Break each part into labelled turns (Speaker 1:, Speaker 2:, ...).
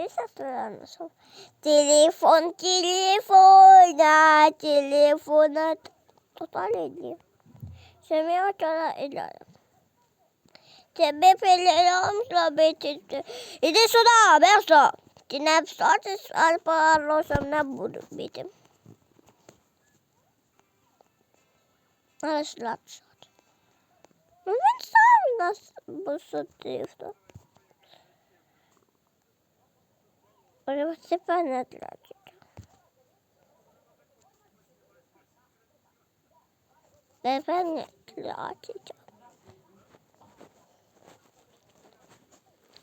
Speaker 1: nerede satıyorlar nasıl? Telefon, telefona, telefona. Total ediyor. Semih Hoca'la ilerledim. Tebepeleri almışlar betirdi. İdi suda, ben suda. Cinep sartis alpalarla olsam ne bulduk bitim. Arası lat sartis. Ben sağım nasıl bu sütü yuftu. Bana bu sefer ne Ve ben netli açacağım.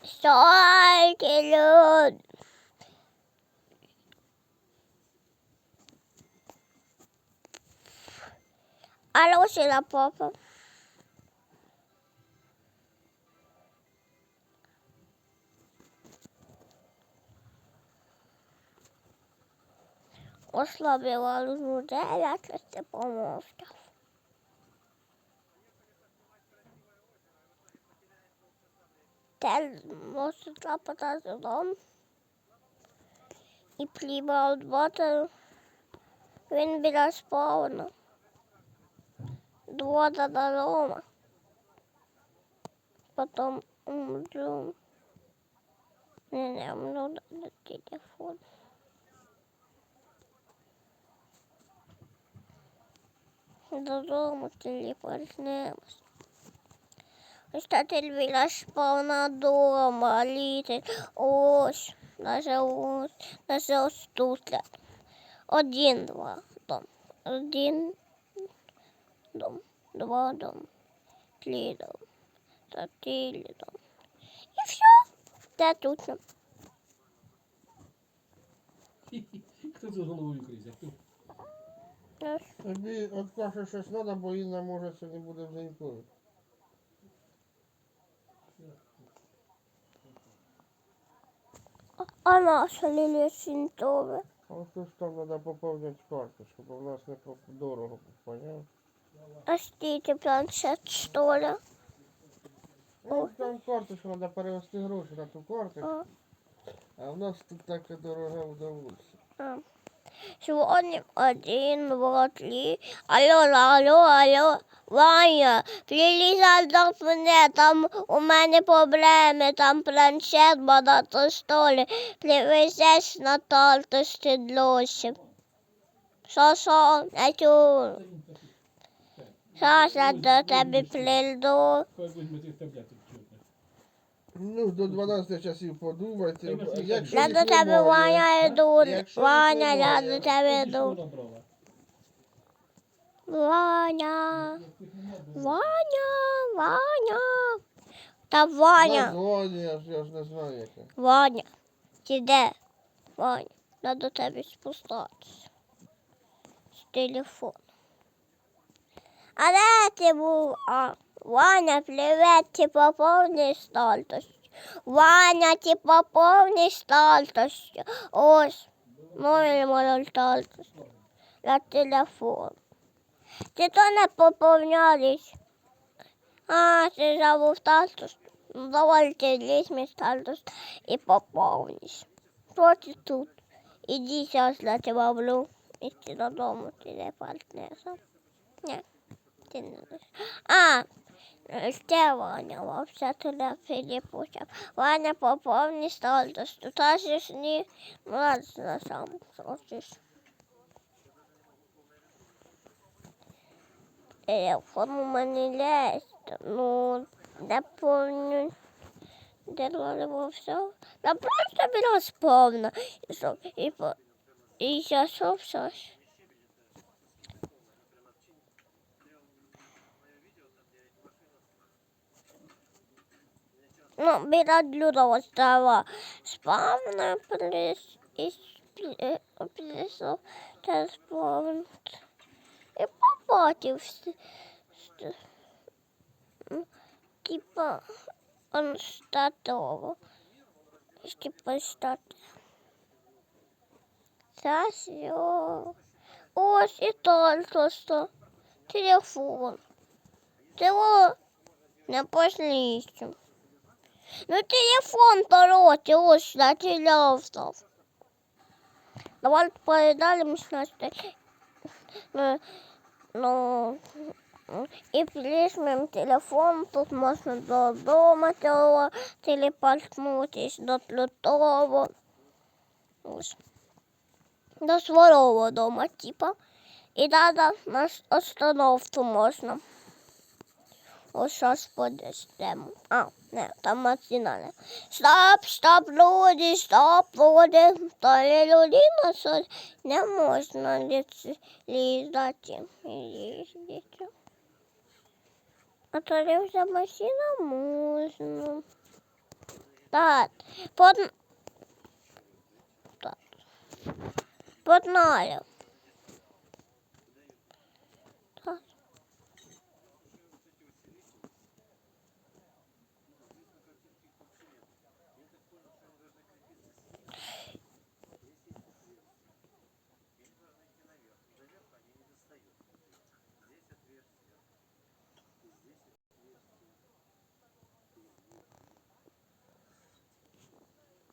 Speaker 1: Sağ gelin. Alo Şila Papa. люд! Алло, сила попа. Ослабила людей, як це помогти. Теж може трапити додому. І пліба роботи. Він біля спавна. Двода додому. Потім умру. Не, не, умру на телефон. Додому телефонуємось. Ось та біля спавна дома літить. Ось, даже ось, даже ось тут. Один, два, дом. Один, дом. Два дом. Три дом. Четыре дом. И все. Да тут.
Speaker 2: Хто за головою кризя?
Speaker 3: Тобі от каже щось треба, бо Інна може це не буде ніколи.
Speaker 1: А наша Лілія Сінтове.
Speaker 3: А ось тут там треба поповнити карточку, бо в нас не дорого, поняв?
Speaker 1: А стійте планшет, что ли?
Speaker 3: Ну, там карточку треба перевести гроші на ту карточку,
Speaker 1: А,
Speaker 3: а в нас тут таке дороге удовольствие.
Speaker 1: а. Сегодня один, два, три. Алло, алло, алло. Ваня, прилізай до мене, там у мене проблеми, там планшет багато столі. Привезеш на тарту сідлосі. Що, що, не чую. Зараз я до тебе прийду.
Speaker 3: Ну, до 12 часів подумайте. Якщо
Speaker 1: Я
Speaker 3: їх
Speaker 1: до тебе,
Speaker 3: немає-
Speaker 1: Ваня, йду.
Speaker 3: Якщо їх
Speaker 1: Ваня, я
Speaker 3: немає,
Speaker 1: до тебе йду. Ваня, Ваня, Ваня. Та Ваня,
Speaker 3: Названня, я ж, я ж не знаю яке.
Speaker 1: Ваня. Ти де? Ваня, я до тебе спускатися. З телефону. А де ти був? А, Ваня, привіт, ти поповниш статус. Ваня, ти поповниш статус. Ось, мой мой статус. На телефон. Ти то не поповнялись. А, ти забув статус. Ну, давай ти лізь мій статус і поповниш. Що ти тут? Іди зараз для тебе роблю. Іди додому, ти не партнером. Ні, ти не лиш. А, ще Ваня, вовсе туди перепутав. Ваня поповни статус. Тут аж ж не младший сам хочеш. Телефон у мене є. Ну, не помню. Де було все. Да просто біля сповна. І що, і по... І я що все Ну, біля Людова стала спавна плюс і плюс те спавн. І побачив. с- с- м, Типа, он статово. Типа стат. Зараз його. Ось і тільки що. Телефон. Цього не послідчим. Ну телефон короче, ось на телефон. Давай поедаемся на сте- Ну, ну, и прижмем телефон, тут можно до дома тело- телепортнутись, до лютого. Ось. До свого дома, типа. І надо на с- остановку можна. Ось зараз подождемо. А, не, там маргінальне. Стоп, стоп, люди, стоп, люди. То є людина, що не можна ліц- лізати. Їздити. А то ли вже машина можна. Так, под... Так. Погнали.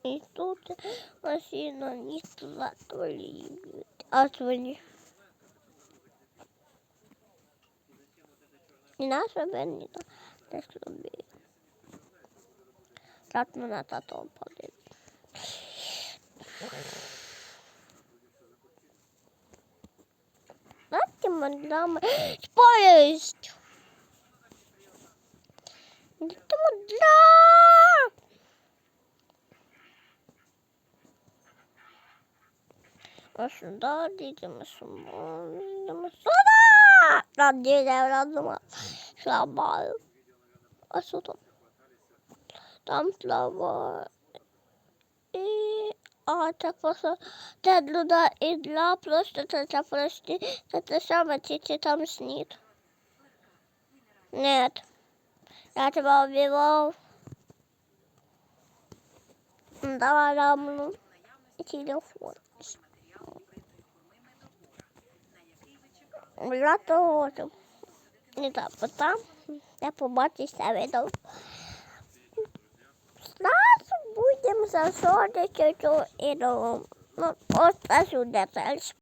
Speaker 1: И тут машина не затворит. Отвали. І наша Беніта не слабі. Так ну на тато подивись. Знаєте, мадами спорюють. Дайте А сюда идем сюда, идем сюда. Там дерево разума. Слабаю. А что там? Там слабо. И... А, це просто... Це для і для просто це, це просто... Це те саме, тільки там сніг. Нет. Я тебя убивал. Давай рамну. И телефон. Я тоже. Не так, потом я побачуся відео. Зараз будемо заходити цю ідолу. Ну, ось сюди теж.